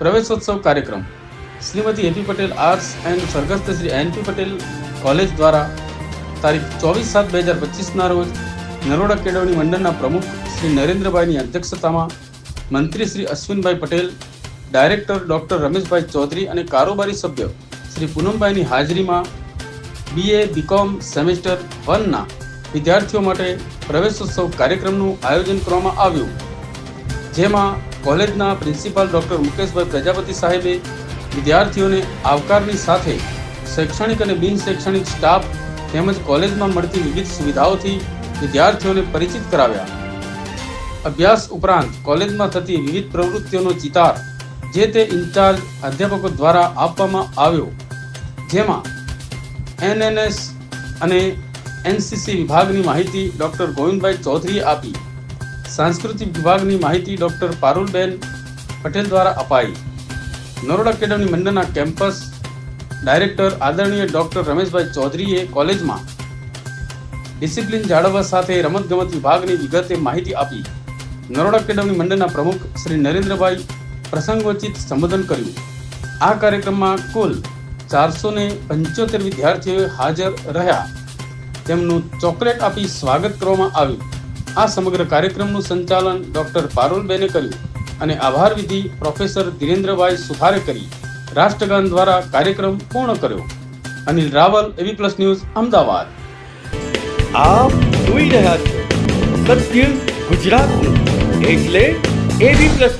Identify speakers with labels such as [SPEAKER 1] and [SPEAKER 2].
[SPEAKER 1] પ્રવેશોત્સવ કાર્યક્રમ. Shrimati AP Patel arts and સ્વર્ગસ્થ Shri NP Patel college દ્વારા તારીખ ચોવીસ સાત બે હજાર પચીસના રોજ નરોડા કેળવણી મંડળના પ્રમુખ શ્રી નરેન્દ્રભાઈની અધ્યક્ષતામાં મંત્રી શ્રી અશ્વિનભાઈ પટેલ, ડાયરેક્ટર ડૉક્ટર રમેશભાઈ ચૌધરી અને કારોબારી સભ્ય શ્રી પૂનમભાઈની હાજરીમાં બીએ બીકોમ સેમેસ્ટર વનના વિદ્યાર્થીઓ માટે પ્રવેશોત્સવ કાર્યક્રમનું આયોજન કરવામાં આવ્યું. જેમાં કોલેજના પ્રિન્સિપાલ ડોક્ટર મુકેશભાઈ પ્રજાપતિ સાહેબે વિદ્યાર્થીઓને આવકારની સાથે શૈક્ષણિક અને બિન શૈક્ષણિક સ્ટાફ તેમજ કોલેજમાં મળતી વિવિધ સુવિધાઓથી વિદ્યાર્થીઓને પરિચિત કરાવ્યા. અભ્યાસ ઉપરાંત કોલેજમાં થતી વિવિધ પ્રવૃત્તિઓનો ચિતાર જે તે ઇન્ચાર્જ અધ્યાપકો દ્વારા આપવામાં આવ્યો, જેમાં એનએનએસ અને એનસીસી વિભાગની માહિતી ડોક્ટર ગોવિંદભાઈ ચૌધરીએ આપી. સાંસ્કૃતિક વિભાગની માહિતી ડોક્ટર પારુલબેન પટેલ દ્વારા અપાઈ. નરોડા એકેડમી મંડળના કેમ્પસ ડાયરેક્ટર આદરણીય ડોક્ટર રમેશભાઈ ચૌધરીએ કોલેજમાં ડિસિપ્લિન જાળવવા સાથે રમતગમત વિભાગની વિગતે માહિતી આપી. નરોડા એકેડમી મંડળના પ્રમુખ શ્રી નરેન્દ્રભાઈ પ્રસંગોચિત સંબોધન કર્યું. આ કાર્યક્રમમાં કુલ ચારસો ને પંચોતેર વિદ્યાર્થીઓ હાજર રહ્યા. તેમનું ચોકલેટ આપી સ્વાગત કરવામાં આવ્યું. આ સમગ્ર કાર્યક્રમનું સંચાલન ડોક્ટર પારુલબેને કર્યું અને આભાર વિધિ પ્રોફેસર ધીરેન્દ્રભાઈ સુથારે કરી. રાષ્ટ્રગાન દ્વારા કાર્યક્રમ પૂર્ણ કર્યો. અનિલ રાવલ એવી પ્લસ ન્યૂઝ અમદાવાદ.
[SPEAKER 2] આપ જોઈ રહ્યા છો સત્ય ગુજરાતનું. એટલે એબી પ્લસ